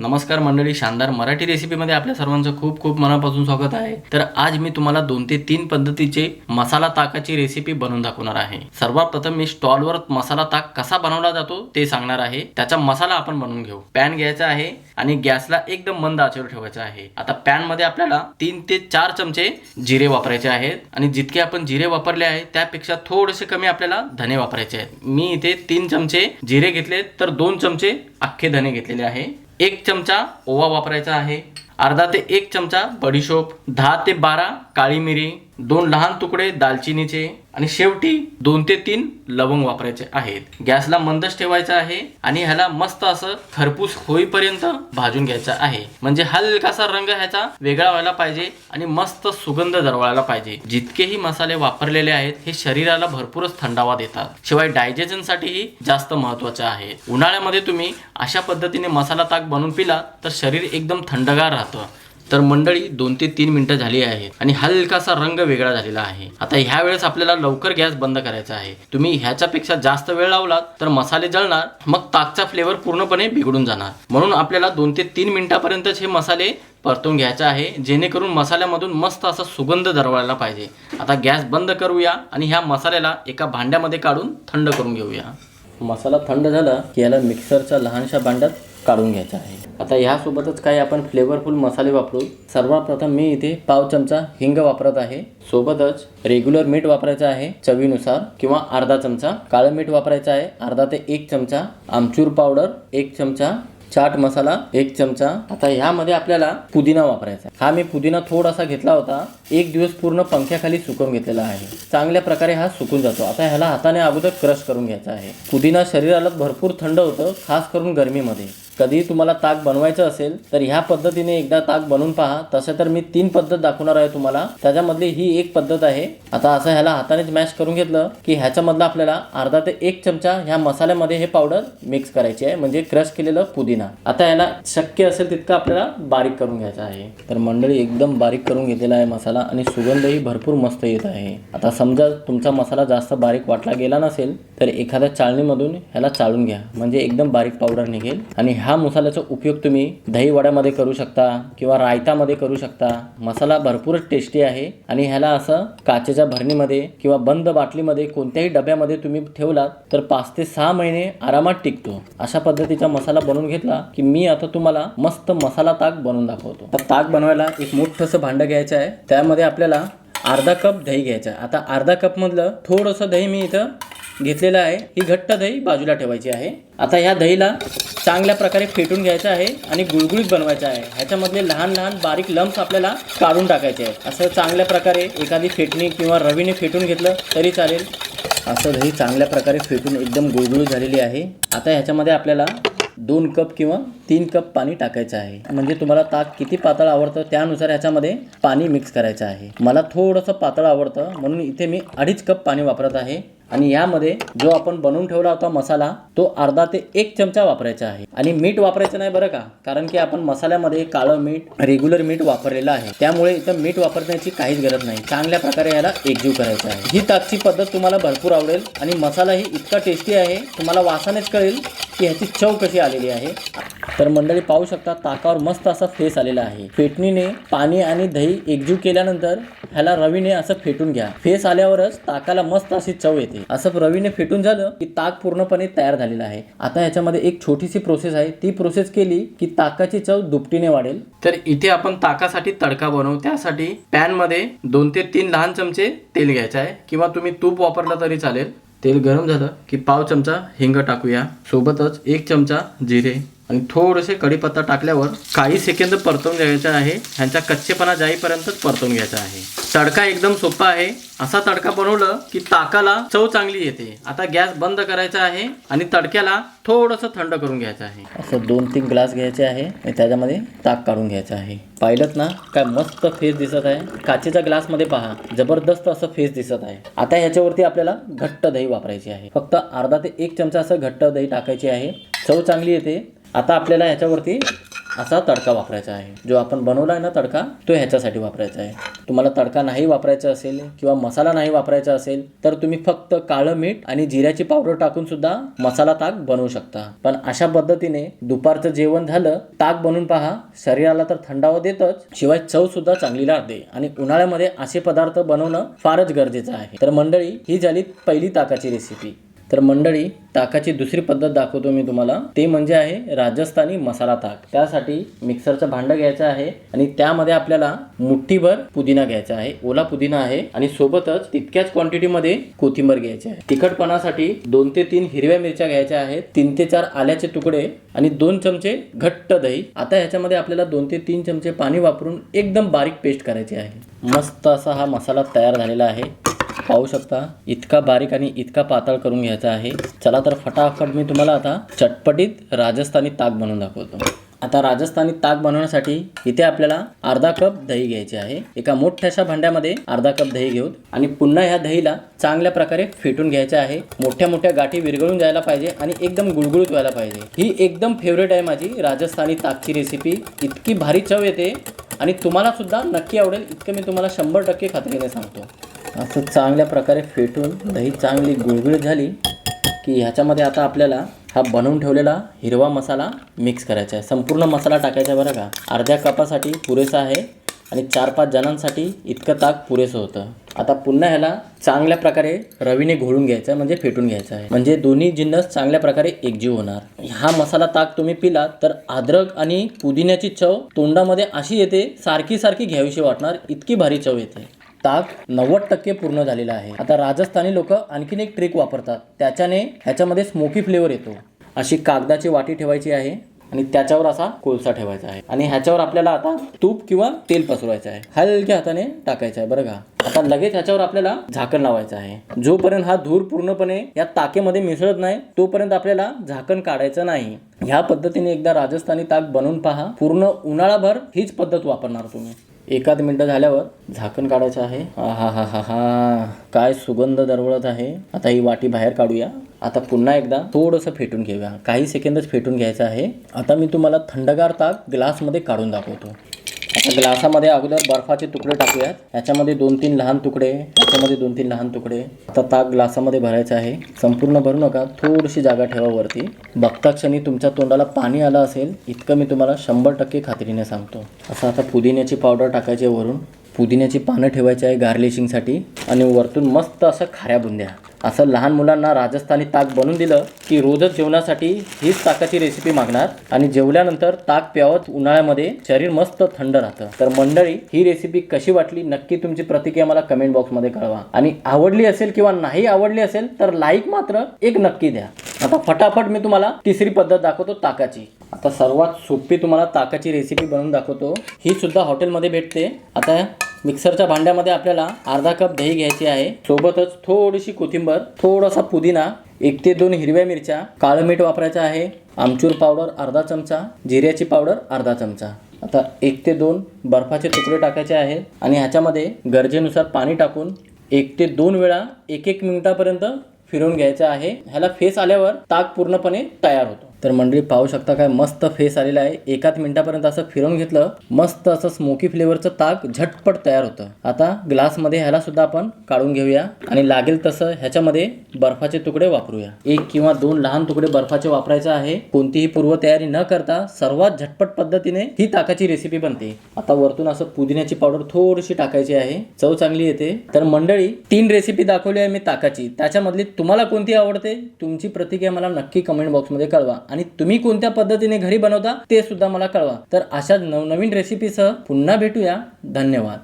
नमस्कार मंडळी शानदार मराठी रेसिपीमध्ये आपल्या सर्वांचं खूप खूप मनापासून स्वागत आहे. तर आज मी तुम्हाला दोन ते तीन पद्धतीचे मसाला ताकाची रेसिपी बनवून दाखवणार आहे. सर्वात प्रथम मी स्टॉलवर मसाला ताक कसा बनवला जातो ते सांगणार आहे. त्याचा मसाला आपण बनवून घेऊ. पॅन घ्यायचा आहे आणि गॅसला एकदम मंद आचेवर ठेवायचा आहे. आता पॅनमध्ये आपल्याला तीन ते चार चमचे जिरे वापरायचे आहेत आणि जितके आपण जिरे वापरले आहे त्यापेक्षा थोडेसे कमी आपल्याला धने वापरायचे आहेत. मी इथे तीन चमचे जिरे घेतले तर दोन चमचे अख्खे धने घेतलेले आहे. एक चमचा ओवा वापरायचा आहे. अर्धा ते एक चमचा बडीशोप. दहा ते बारा काळी मिरी. दोन लहान तुकडे दालचिनीचे आणि शेवटी दोन ते तीन लवंग वापरायचे आहेत. गॅसला मंदच ठेवायचा आहे आणि ह्याला मस्त असं खरपूस होईपर्यंत भाजून घ्यायचा आहे. म्हणजे हलकासा रंग ह्याचा वेगळा व्हायला पाहिजे आणि मस्त सुगंध दरवळायला पाहिजे. जितकेही मसाले वापरलेले आहेत हे शरीराला भरपूरच थंडावा देतात. शिवाय डायजेशन साठीही जास्त महत्त्वाचे आहे. उन्हाळ्यामध्ये तुम्ही अशा पद्धतीने मसाला ताक बनवून पिला तर शरीर एकदम थंडगार राहतं. तर मंडळी दोन ते तीन मिनिटं झाली आहेत आणि हलकासा रंग वेगळा झालेला आहे. आता ह्या वेळेस आपल्याला लवकर गॅस बंद करायचा आहे. तुम्ही ह्याच्यापेक्षा जास्त वेळ लावलात तर मसाले जळणार मग ताकचा फ्लेवर पूर्णपणे बिघडून जाणार. म्हणून आपल्याला दोन ते तीन मिनिटापर्यंतच हे मसाले परतून घ्यायचं आहे जेणेकरून मसाल्यामधून मस्त असा सुगंध दरवळायला पाहिजे. आता गॅस बंद करूया आणि ह्या मसाल्याला एका भांड्यामध्ये काढून थंड करून घेऊया. मसाला थंड झाला की याला मिक्सरच्या लहानशा भांड्यात काढून घ्यायचा आहे. आता ह्यासोबतच काही आपण फ्लेवरफुल मसाले वापरू. सर्वात प्रथम मी इथे पाव चमचा हिंग वापरत आहे. सोबतच रेग्युलर मीठ वापरायचं आहे चवीनुसार किंवा अर्धा चमचा. काळं मीठ वापरायचं आहे अर्धा ते एक चमचा. आमचूर पावडर एक चमचा. चाट मसाला एक चमचा. आता ह्यामध्ये आपल्याला पुदिना वापरायचा हा मी पुदिना थोडासा घेतला होता. एक दिवस पूर्ण पंख्याखाली सुकवून घेतलेला आहे. चांगल्या प्रकारे हा सुकून जातो. आता ह्याला हाताने अगोदर क्रश करून घ्यायचा आहे. पुदिना शरीराला भरपूर थंड होतं खास करून गरमीमध्ये. कधी तुम्हाला ताक बनवायचं असेल तर ह्या पद्धतीने एकदा ताक बनवून पहा. तसं तर मी तीन पद्धत दाखवणार आहे तुम्हाला. त्याच्यामधली ही एक पद्धत आहे. आता असं ह्याला हातानेच मॅश करून घेतलं की ह्याच्यामधलं आपल्याला अर्धा ते एक चमचा ह्या मसाल्यामध्ये हे पावडर मिक्स करायची आहे. म्हणजे क्रश केलेलं पुदिना. आता ह्याला शक्य असेल तितकं आपल्याला बारीक करून घ्यायचं आहे. तर मंडळी एकदम बारीक करून घेतलेला आहे मसाला आणि सुगंधही भरपूर मस्त येत आहे. आता समजा तुमचा मसाला जास्त बारीक वाटला गेला नसेल तर एखाद्या चाळणीमधून ह्याला चाळून घ्या. म्हणजे एकदम बारीक पावडर निघेल आणि ह्या मसाल्याचा उपयोग तुम्ही दही वड्यामध्ये करू शकता किंवा रायतामध्ये करू शकता. मसाला भरपूरच टेस्टी आहे आणि ह्याला असं काचेच्या भरणीमध्ये किंवा बंद बाटलीमध्ये कोणत्याही डब्यामध्ये तुम्ही ठेवलात तर पाच ते सहा महिने आरामात टिकतो. अशा पद्धतीचा मसाला बनवून घेतला की मी आता तुम्हाला मस्त मसाला ताक बनवून दाखवतो. तर ताक बनवायला एक मोठंसं भांडं घ्यायचं आहे. त्यामध्ये आपल्याला अर्धा कप दही घ्यायचं आहे. आता अर्धा कपमधलं थोडंसं दही मी इथं घेतलेलं आहे. ही घट्ट दही बाजूला ठेवायची आहे. आता ह्या दहीला चांगल्या प्रकारे फेटून घ्यायचं आहे आणि गुळगुळीत बनवायचं आहे. ह्याच्यामधले लहान लहान बारीक लम्स आपल्याला काढून टाकायचे आहेत. असं चांगल्या प्रकारे एखादी फेटणी किंवा रवीने फेटून घेतलं तरी चालेल. असं दही चांगल्या प्रकारे फेटून एकदम गुळगुळीत झालेली आहे. आता ह्याच्यामध्ये आपल्याला दोन कप किंवा तीन कप पाणी टाकायचं आहे. म्हणजे तुम्हाला ताक किती पातळ आवडतं त्यानुसार ह्याच्यामध्ये पाणी मिक्स करायचं आहे. मला थोडंसं पातळ आवडतं म्हणून इथे मी अडीच कप पाणी वापरत आहे. आणि यामध्ये जो आपण बनवून ठेवला होता मसाला तो अर्धा ते एक चमचा वापरायचा आहे. आणि मीठ वापरायचं नाही बरं का कारण की आपण मसाल्यामध्ये काळं मीठ रेग्युलर मीठ वापरलेलं आहे. त्यामुळे इथं मीठ वापरण्याची काहीच गरज नाही. चांगल्या प्रकारे याला एकजीव करायचा आहे. ही ताकची पद्धत तुम्हाला भरपूर आवडेल. आणि मसालाही इतका टेस्टी आहे तुम्हाला वासानेच कळेल. की ह्याची चव कशी आलेली आहे? तर मंडळी पाहू शकता ताकावर मस्त असा फेस आलेला आहे. फेटणीने पाणी आणि दही एकजीव केल्यानंतर ह्याला रवीने असं फेटून घ्या. फेस आल्यावरच ताकाला मस्त अशी चव येते. असं रवीने फेटून झालं की ताक पूर्णपणे तयार झालेला आहे. आता ह्याच्यामध्ये एक छोटीशी प्रोसेस आहे. ती प्रोसेस केली की ताकाची चव दुपटीने वाढेल. तर इथे आपण ताकासाठी तडका बनवू. त्यासाठी पॅनमध्ये दोन ते तीन लहान चमचे तेल घ्यायचं आहे. किंवा तुम्ही तूप वापरलं तरी चालेल. तेल गरम झालं की पाव चमचा हिंग टाकूया. सोबतच एक चमचा जिरे. आणि थोडेसे कढीपत्ता टाकल्यावर काही सेकंद परतवून घ्यायचा आहे. ह्यांचा कच्चेपणा जाईपर्यंतच परतवून घ्यायचा आहे. तडका एकदम सोपा आहे. असा तडका बनवलं की ताकाला चव चांगली येते. आता गॅस बंद करायचा आहे आणि तडक्याला थोडंसं थंड करून घ्यायचं आहे. असं दोन तीन ग्लास घ्यायचे आहे आणि त्याच्यामध्ये ताक काढून घ्यायचं आहे. पाहिलं ना काय मस्त फेस दिसत आहे. काचेच्या ग्लासमध्ये पहा जबरदस्त असं फेस दिसत आहे. आता ह्याच्यावरती आपल्याला घट्ट दही वापरायची आहे. फक्त अर्धा ते एक चमचा असं घट्ट दही टाकायची आहे. चव चांगली येते. आता आपल्याला ह्याच्यावरती असा तडका वापरायचा आहे. जो आपण बनवला आहे ना तडका तो ह्याच्यासाठी वापरायचा आहे. तुम्हाला तडका नाही वापरायचा असेल किंवा मसाला नाही वापरायचा असेल तर तुम्ही फक्त काळं मीठ आणि जिऱ्याची पावडर टाकून सुद्धा मसाला ताक बनवू शकता. पण अशा पद्धतीने दुपारचं जेवण झालं ताक बनवून पहा. शरीराला तर थंडावा देतच शिवाय चव सुद्धा चांगली राहते आणि उन्हाळ्यामध्ये असे पदार्थ बनवणं फारच गरजेचं आहे. तर मंडळी ही झाली पहिली ताकाची रेसिपी तर मंडळी ताकाची दुसरी पद्धत दाखवतो मी तुम्हाला. ते म्हणजे आहे राजस्थानी मसाला ताक. त्यासाठी मिक्सरचं भांडं घ्यायचं आहे आणि त्यामध्ये आपल्याला मुठ्ठीभर पुदिना घ्यायचा आहे. ओला पुदिना आहे आणि सोबतच तितक्याच क्वांटिटीमध्ये कोथिंबीर घ्यायची आहे. तिखटपणासाठी दोन ते तीन हिरव्या मिरच्या घ्यायच्या आहेत. तीन ते चार आल्याचे तुकडे आणि दोन चमचे घट्ट दही. आता ह्याच्यामध्ये आपल्याला दोन ते तीन चमचे पाणी वापरून एकदम बारीक पेस्ट करायची आहे. मस्त असा हा मसाला तयार झालेला आहे. पाहू शकता इतका बारीक आणि इतका पातळ करून घ्यायचा आहे. चला तर फटाफट मी तुम्हाला आता चटपटीत राजस्थानी ताक बनवून दाखवतो. आता राजस्थानी ताक बनवण्यासाठी इथे आपल्याला अर्धा कप दही घ्यायचे आहे. एका मोठ्याशा भांड्यामध्ये अर्धा कप दही घेऊ आणि पुन्हा ह्या दहीला चांगल्या प्रकारे फेटून घ्यायचे आहे. मोठ्या मोठ्या गाठी विरघळून जायला पाहिजे आणि एकदम गुळगुळीत व्हायला पाहिजे. ही एकदम फेवरेट आहे माझी राजस्थानी ताकची रेसिपी इतकी भारी चव येते आणि तुम्हाला सुद्धा नक्की आवडेल. इतकं मी तुम्हाला शंभर टक्के खात्रीने सांगतो. असं चांगल्या प्रकारे फेटून दही चांगली गुळगुळीत झाली की ह्याच्यामध्ये आता आपल्याला हा बनवून ठेवलेला हिरवा मसाला मिक्स करायचा आहे. संपूर्ण मसाला टाकायचा आहे बरं का. अर्ध्या कपासाठी पुरेसा आहे आणि चार पाच जणांसाठी इतकं ताक पुरेसं होतं. आता पुन्हा ह्याला चांगल्या प्रकारे रवीने घोळून घ्यायचं आहे म्हणजे फेटून घ्यायचं आहे. म्हणजे दोन्ही जिन्नस चांगल्या प्रकारे एकजीव होणार. हा मसाला ताक तुम्ही पिलात तर अद्रक आणि पुदिन्याची चव तोंडामध्ये अशी येते सारखी सारखी घ्यावीशी वाटणार. इतकी भारी चव येते. ताक नव्वद टक्के पूर्ण झालेला आहे. आता राजस्थानी लोक आणखीन एक ट्रिक वापरतात. त्याच्याने ह्याच्यामध्ये स्मोकी फ्लेवर येतो. अशी कागदाची वाटी ठेवायची आहे आणि त्याच्यावर असा कोळसा ठेवायचा आहे. आणि ह्याच्यावर आपल्याला आता तूप किंवा तेल पसरवायचं आहे. हलक्या हाताने टाकायचं आहे. बरं का? आता लगेच ह्याच्यावर आपल्याला झाकण लावायचं आहे. जोपर्यंत हा धूर पूर्णपणे या ताकेमध्ये मिसळत नाही तोपर्यंत आपल्याला झाकण काढायचं नाही. ह्या पद्धतीने एकदा राजस्थानी ताक बनवून पहा. पूर्ण उन्हाळाभर हीच पद्धत वापरणार तुम्ही. एकाद मिनटं झाल्यावर झाकण काढायचं आहे. हा हा हा हा हा. काय सुगंध दरवळत आहे. आता ही वाटी बाहेर काढूया. आता पुन्हा एकदा थोडंसं फेटून घेऊया. काही सेकंदच फेटून घ्यायचं आहे. आता मी तुम्हाला थंडगार ताक ग्लासमध्ये काढून दाखवतो. आता ग्लासामध्ये अगोदर बर्फाचे तुकडे टाकूयात. ह्याच्यामध्ये दोन तीन लहान तुकडे ह्याच्यामध्ये दोन तीन लहान तुकडे. आता ताक ग्लासामध्ये भरायचं आहे. संपूर्ण भरू नका. थोडीशी जागा ठेवा वरती. बघता क्षणी तुमच्या तोंडाला पाणी आलं असेल इतकं मी तुम्हाला शंभर टक्के खात्रीने सांगतो. असं आता पुदिन्याची पावडर टाकायची आहे वरून. पुदिन्याची पानं ठेवायची आहे गार्लिशिंगसाठी आणि वरतून मस्त असं खाऱ्या बुंद्या. असं लहान मुलांना राजस्थानी ताक बनवून दिलं की रोजच जेवणासाठी हीच ताकाची रेसिपी मागणार. आणि जेवल्यानंतर ताक प्यावत उन्हाळ्यामध्ये शरीर मस्त थंड राहतं. तर मंडळी ही रेसिपी कशी वाटली? नक्की तुमची प्रतिक्रिया मला कमेंट बॉक्समध्ये कळवा. आणि आवडली असेल किंवा नाही आवडली असेल तर लाईक मात्र एक नक्की द्या. आता फटाफट मी तुम्हाला तिसरी पद्धत दाखवतो ताकाची. आता सर्वात सोपी तुम्हाला ताकाची रेसिपी बनवून दाखवतो. ही सुद्धा हॉटेलमध्ये भेटते. आता मिक्सरच्या भांड्यामध्ये आपल्याला अर्धा कप दही घ्यायची आहे. सोबतच थोडीशी कोथिंबर थोडासा पुदिना एक ते दोन हिरव्या मिरच्या काळं मीठ वापरायचं आहे आमचूर पावडर अर्धा चमचा जिऱ्याची पावडर अर्धा चमचा. आता एक ते दोन बर्फाचे तुकडे टाकायचे आहेत आणि ह्याच्यामध्ये गरजेनुसार पाणी टाकून एक ते दोन वेळा एक एक मिनिटापर्यंत फिरवून घ्यायचं आहे. ह्याला फेस आल्यावर ताक पूर्णपणे तयार होतो. तर मंडळी पाहू शकता काय मस्त फेस आलेला आहे. एकाच मिनिटापर्यंत असं फिरवून घेतलं मस्त असं स्मोकी फ्लेवरचं ताक झटपट तयार होतं. आता ग्लासमध्ये ह्याला सुद्धा आपण काढून घेऊया आणि लागेल तसं ह्याच्यामध्ये बर्फाचे तुकडे वापरूया. एक किंवा दोन लहान तुकडे बर्फाचे वापरायचे आहे. कोणतीही पूर्वतयारी न करता सर्वात झटपट पद्धतीने ही ताकाची रेसिपी बनते. आता वरतून असं पुदिन्याची पावडर थोडीशी टाकायची आहे. चव चांगली येते. तर मंडळी तीन रेसिपी दाखवली आहे मी ताकाची. त्याच्यामधली तुम्हाला कोणती आवडते? तुमची प्रतिक्रिया मला नक्की कमेंट बॉक्समध्ये कळवा. आणि तुम्ही कोणत्या पद्धतीने घरी बनवता ते सुद्धा मला कळवा. तर अशा नवनवीन रेसिपीसह पुन्हा भेटूया. धन्यवाद.